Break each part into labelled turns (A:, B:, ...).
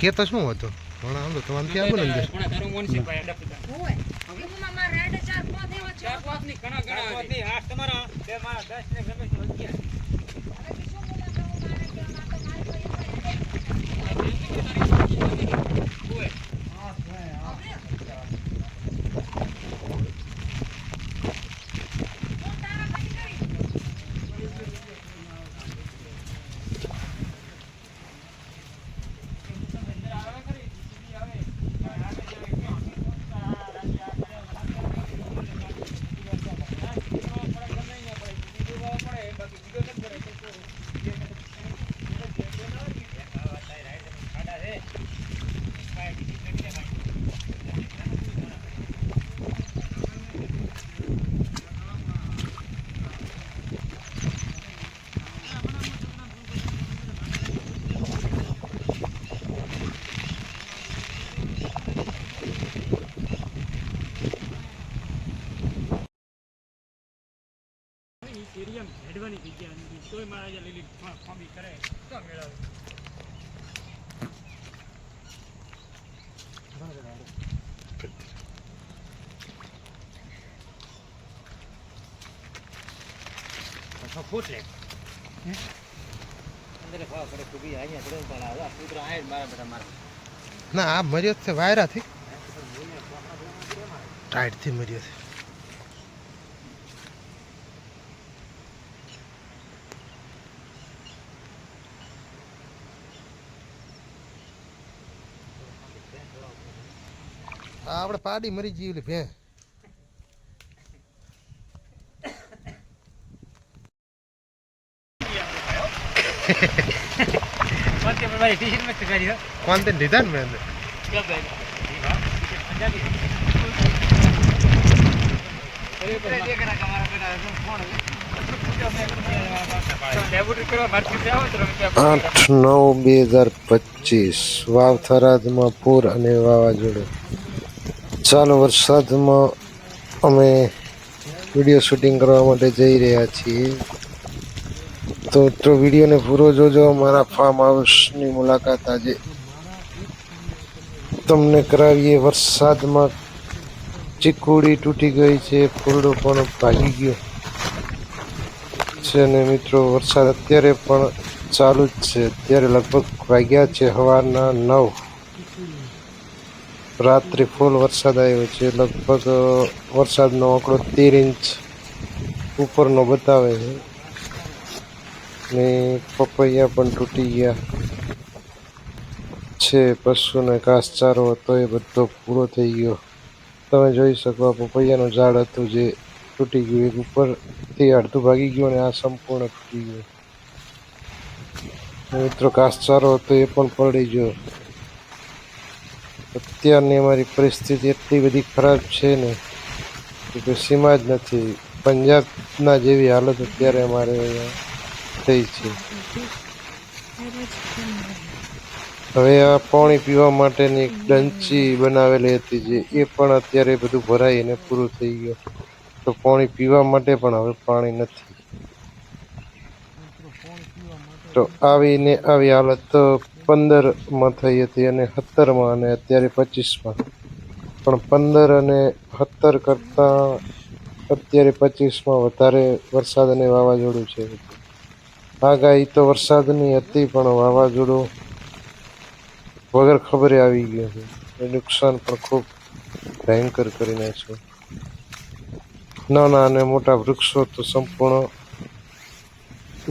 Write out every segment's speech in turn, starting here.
A: કે તો શું હતું ઘણા આમ તો તમારે ક્યાં બોલે અંદર
B: ઘણા તારું મન છે ભાઈ હતા.
C: હોય એમાં મારા રાડે ચાર પાંચ એવા છે
B: ચાર પાંચની ઘણા ઘણા હતી. આ તમારા બે મારા દસ ને ગમે તે વધી ગયા.
C: હવે શું બોલા તો મારે કે આ તો મારી કોઈ
B: ઓય.
C: કોણ તારા પછી કરી
B: એરિયામાં હેડવાની જગ્યા નથી. તોય મારા જે લીલી ફા- કરે. તો મેળવે? ફૂટ લે. અંદર ભાવ કરે કુબી અહીંયા પડે પણ આ કૂતરા આય મારા બધા મારા.
A: ના આ મર્યો છે વાયરાથી ટાઈટથી મર્યો છે આ આપણે પાડી મરી ગઈ ભે આઠ નવ બે હજાર પચીસ વાવ થરાદમાં પૂર અને વાવાઝોડું. ચાલુ વરસાદમાં અમે વીડિયો શૂટિંગ કરવા માટે જઈ રહ્યા છીએ. તો મિત્રો, વિડીયોને પૂરો જોજો. અમારા ફાર્મ હાઉસની મુલાકાત આજે તમને કરાવીએ. વરસાદમાં ચીકુડી તૂટી ગઈ છે, ફૂલડો પણ ભાગી ગયો છે અને મિત્રો, વરસાદ અત્યારે પણ ચાલુ જ છે. અત્યારે લગભગ વાગ્યા છે સવારના નવ. રાત્રે ફૂલ વરસાદ આવ્યો છે. લગભગ વરસાદનો આંકડો તેર ઇંચ ઉપરનો બતાવે છે. ને પપૈયા પણ તૂટી ગયા છે. પશુને ઘાસચારો હતો એ બધો પૂરો થઈ ગયો. તમે જોઈ શકો પપૈયાનું ઝાડ હતું જે તૂટી ગયું. એક ઉપરથી અડધું ભાગી ગયું અને આ સંપૂર્ણ તૂટી ગયું. મિત્રો ઘાસચારો હતો એ પણ પડી ગયો. અત્યારની અમારી પરિસ્થિતિ એટલી બધી ખરાબ છે ને કે કોઈ સીમા જ નથી. પંજાબના જેવી હાલત અત્યારે અમારે થઈ છે. હવે આ પાણી પીવા માટેની એક ડંચી બનાવેલી હતી જે એ પણ અત્યારે બધું ભરાઈને પૂરું થઈ ગયું. તો પાણી પીવા માટે પણ હવે પાણી નથી. તો આવીને આવી હાલત પંદરમાં થઈ હતી અને સત્તરમાં અને અત્યારે પચીસમાં. પણ પંદર અને સત્તર કરતાં અત્યારે પચીસમાં વધારે વરસાદ અને વાવાઝોડું છે. આગાહી તો વરસાદની હતી, પણ વાવાઝોડું વગર ખબરે આવી ગયું છે. એ નુકસાન પણ ખૂબ ભયંકર કરી નાખ્યું નાના અને મોટા વૃક્ષો તો સંપૂર્ણ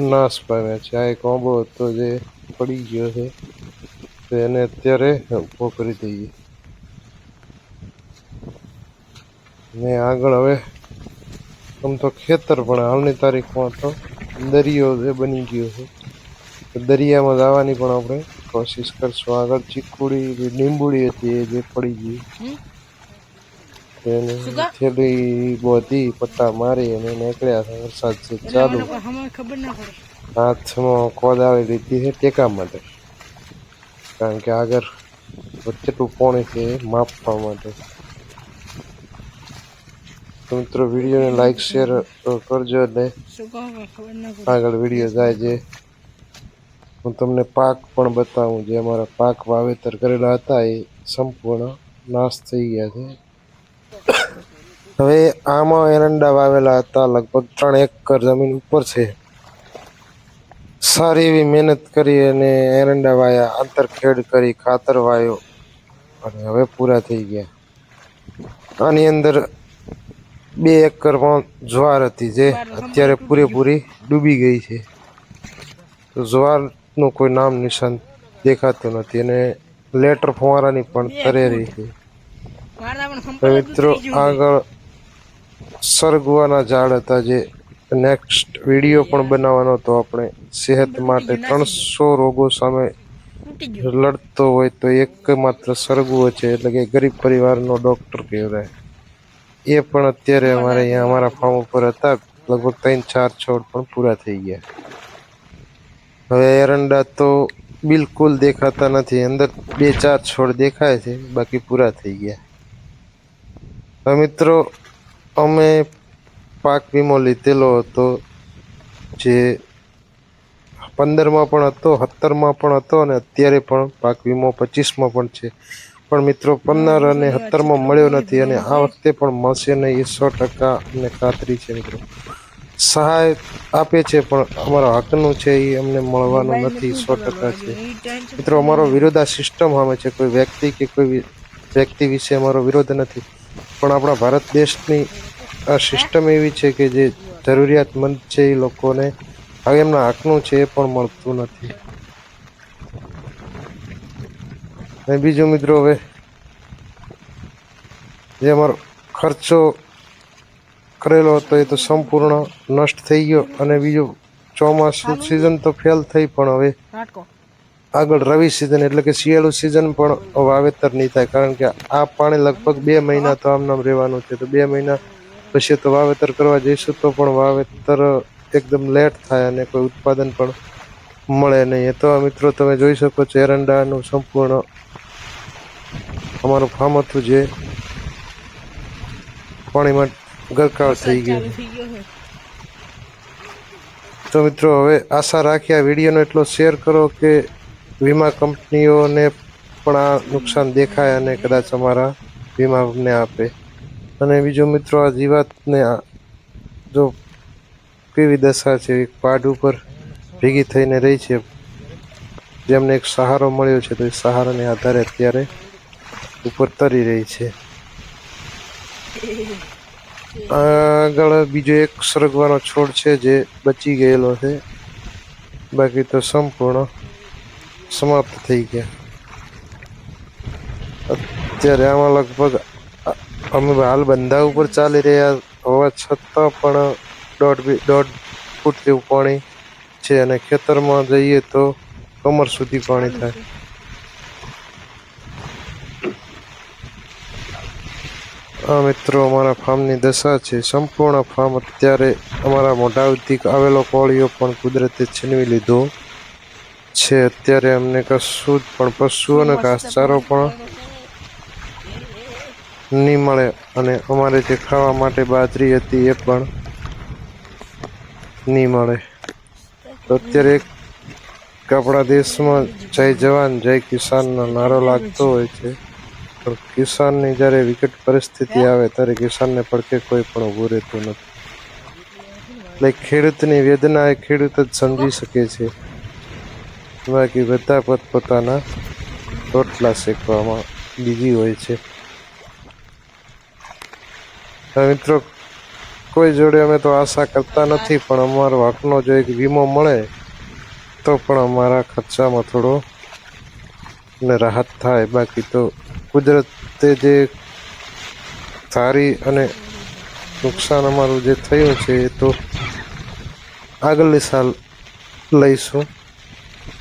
A: નાશ પામ્યા છે. આ એક આંબો હતો જે પડી ગયો છે. તો એને અત્યારે ઊભો કરી દઈએ. ને આગળ હવે આમ તો ખેતર પણ હાલની તારીખમાં તો દરિયો જે બની ગયો છે દરિયામાં જવાની પણ આપણે કોશિશ કરશું. આગળ ચીકુડી લીંબુડી હતી એ જે પડી ગઈ. એને? થેલી બોધી પટ્ટા મારી અને નીકળ્યા છે વરસાદ ચાલુ.
C: હાથમાં કોદ આવી પડે.
A: હાથમાં કોદાળી લીધી છે ટેકા માટે. કારણ કે આગળ વચ્ચે પોણી છે માપવા માટે. તો મિત્રો, વિડીયોને લાઈક શેર કરજો એટલે આગળ વીડિયો જાય છે. હું તમને પાક પણ બતાવું, જે અમારા પાક વાવેતર કરેલા હતા એ સંપૂર્ણ નાશ થઈ ગયા છે. હવે આમાં એરંડા વાવેલા હતા, લગભગ ત્રણ એકર જમીન ઉપર છે. સારી એવી મહેનત કરી અને એરંડા વાયા આંતરખેડ કરી ખાતર વાયો. અને હવે પૂરા થઈ ગયા. આની અંદર બે એકરમાં જ્વાર હતી જે અત્યારે પૂરેપૂરી ડૂબી ગઈ છે. તો જ્વારનું કોઈ નામ નિશાન દેખાતું નથી અને લેટર ફુવારાની પણ તરેરી છે. મિત્રો આગળ સરગવાના ઝાડ હતા જે નેક્સ્ટ વીડિયો પણ બનાવવાનો હતો આપણે. સેહત માટે ત્રણસો રોગો સામે લડતો હોય તો એક માત્ર સરગવો છે, એટલે કે ગરીબ પરિવારનો ડૉક્ટર કહેવાય. એ પણ અત્યારે અમારે અહીંયા અમારા ફાર્મ ઉપર હતા. લગભગ ત્રણ, ચાર છોડ પણ પૂરા થઈ ગયા. હવે એરંડા તો બિલકુલ દેખાતા નથી. અંદર બે, ચાર છોડ દેખાય છે, બાકી પૂરા થઈ ગયા. મિત્રો, અમે પાક વીમો લીધેલો હતો જે પંદરમાં પણ હતો સત્તરમાં પણ હતો અને અત્યારે પણ પાક વીમો પચીસમાં પણ છે. પણ મિત્રો પંદર અને સત્તરમાં મળ્યો નથી અને આ વખતે પણ મળશે નહીં એ સો ટકા અમને ખાતરી છે મિત્રો. સહાય આપે છે પણ અમારા હકનું છે એ અમને મળવાનું નથી સો ટકા છે. મિત્રો અમારો વિરોધ આ સિસ્ટમ સામે છે કોઈ વ્યક્તિ કે કોઈ વ્યક્તિ વિશે અમારો વિરોધ નથી. પણ આપણા ભારત દેશની આ સિસ્ટમ એવી છે કે જે જરૂરિયાતમંદ છે એ લોકોને હવે એમના હકનું છે એ પણ મળતું નથી. અને બીજું મિત્રો હવે જે અમારો ખર્ચો કરેલો હતો એ તો સંપૂર્ણ નષ્ટ થઈ ગયો અને બીજું ચોમાસું સિઝન તો ફેલ થઈ પણ હવે આગળ રવિ સિઝન એટલે કે શિયાળુ સિઝન પણ વાવેતર નહીં થાય કારણ કે આ પાણી લગભગ બે મહિના તો આમનામ રહેવાનું છે. તો બે મહિના પછી તો વાવેતર કરવા જઈશું તો પણ વાવેતર એકદમ લેટ થાય અને કોઈ ઉત્પાદન પણ મળે નહીં. એ તો આ મિત્રો તમે જોઈ શકો છો એરંડાનું સંપૂર્ણ અમારું ફાર્મ હતું જે પાણીમાં ગરકાવ થઈ ગયું. તો મિત્રો હવે આશા રાખી આ વિડીયોનો એટલો શેર કરો કે વીમા કંપનીઓને પણ આ નુકસાન દેખાય અને કદાચ અમારા વીમા અમને આપે. અને બીજો મિત્રો આ જીવાતને જો કેવી દશા છે, એક પાડ ઉપર ભેગી થઈને રહી છે, જેમને એક સહારો મળ્યો છે, તો એ સહારાને આધારે અત્યારે ઉપર તરી રહી છે. આગળ બીજો એક સરગવાનો છોડ છે, જે બચી ગયેલો છે. બાકી તો સંપૂર્ણ સમાપ્ત થઈ ગયા. અત્યારે આમાં લગભગ અમે હાલ બંધા ઉપર ચાલી રહ્યા, હોવા છતાં પણ દોઢ દોઢ ફૂટ જેવું પાણી છે અને ખેતરમાં જઈએ તો કમર સુધી પાણી થાય. આ મિત્રો અમારા ફાર્મની દશા છે. સંપૂર્ણ ફાર્મ અત્યારે અમારા મોઢા સુધી આવેલો કોળીઓ પણ કુદરતે છીનવી લીધો છે. અત્યારે અમને કશું જ પણ પશુઓને ઘાસચારો પણ નહીં મળે અને અમારે જે ખાવા માટે બાજરી હતી એ પણ નહીં મળે. તો અત્યારે એક આપણા દેશમાં જય જવાન, જય કિસાનનો નારો લાગતો હોય છે. પણ કિસાનની જ્યારે વિકટ પરિસ્થિતિ આવે ત્યારે કિસાનને પડકે કોઈ પણ ઊભું રહેતું નથી. એટલે ખેડૂતની વેદના એ ખેડૂત જ સમજી શકે છે. બાકી બધા પોતપોતાના રોટલા શેકવામાં બીજી હોય છે. મિત્રો કોઈ જોડે અમે તો આશા કરતા નથી પણ અમારો હકનો જો એક વીમો મળે તો પણ અમારા ખર્ચામાં થોડો ને રાહત થાય. બાકી તો કુદરતે જે સારી અને નુકસાન અમારું જે થયું છે એ તો આગળની સાલ લઈશું.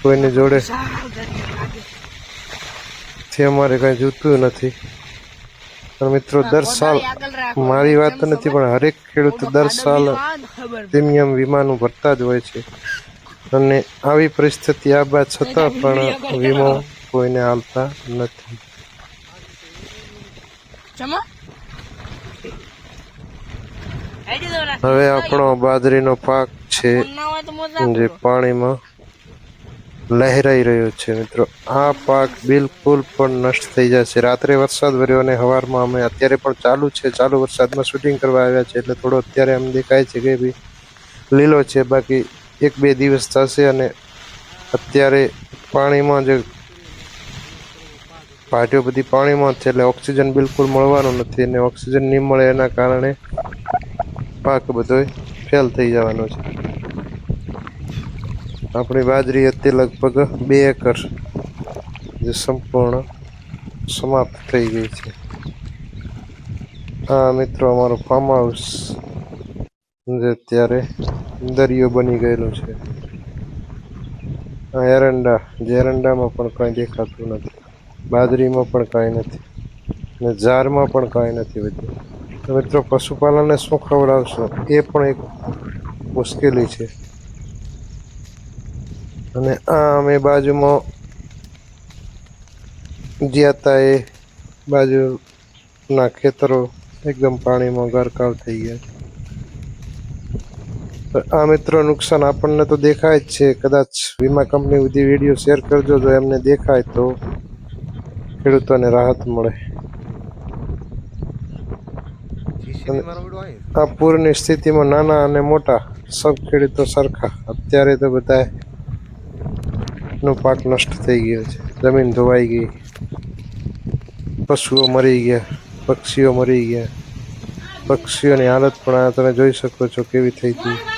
A: કોઈની જોડે થી અમારે કાંઈ જોતું નથી. પણ મિત્રો દર સાલ મારી વાત નથી પણ હરેક ખેડૂત દર સાલ પ્રીમિયમ વીમાનું ભરતા જ હોય છે. અને આવી પરિસ્થિતિ આવવા છતાં પણ વીમો કોઈને હાલતા નથી. હવે આપણો બાજરીનો પાક છે
C: તો
A: જે પાણીમાં લહેરાઈ રહ્યો છે, મિત્રો. આ પાક બિલકુલ પણ નષ્ટ થઈ જશે. રાત્રે વરસાદ વર્યો અને હવારમાં અમે અત્યારે પણ ચાલુ છે. ચાલુ વરસાદમાં શૂટિંગ કરવા આવ્યા છે, એટલે થોડો અત્યારે એમ દેખાય છે કે ભાઈ લીલો છે. બાકી એક બે દિવસ થશે અને અત્યારે પાણીમાં જે પાટીઓ બધી પાણીમાં છે, એટલે ઓક્સિજન બિલકુલ મળવાનું નથી અને ઓક્સિજન નહીં મળે એના કારણે પાક બધો ફેલ થઈ જવાનો છે. આપણી બાજરી હતી લગભગ બે એકર, જે સંપૂર્ણ સમાપ્ત થઈ ગઈ છે. આ મિત્રો, અમારો ફાર્મ હાઉસ જે અત્યારે દરિયો બની ગયેલો છે. આ એરંડા, જે એરંડામાં પણ કાંઈ દેખાતું નથી. બાજરીમાં પણ કાંઈ નથી. ને ઝારમાં પણ કાંઈ નથી વધ્યું. મિત્રો, પશુપાલનને શું ખવડાવશો? એ પણ એક મુશ્કેલી છે. અને આ અમે બાજુમાં જ્યાં હતા એ બાજુના ખેતરો એકદમ પાણીમાં ગરકાવ થઈ ગયા. આ મિત્રો નુકસાન આપણને તો દેખાય જ છે. કદાચ વીમા કંપની સુધી વીડિયો શેર કરજો જો એમને દેખાય તો ખેડૂતોને રાહત મળે. આ પૂરની સ્થિતિમાં નાના અને મોટા સબ ખેડૂતો સરખા. અત્યારે તો બધા નો પાક નષ્ટ થઈ ગયો છે. જમીન ધોવાઈ ગઈ. પશુઓ મરી ગયા. પક્ષીઓ મરી ગયા. પક્ષીઓની હાલત પણ આ તમે જોઈ શકો છો કેવી થઈ હતી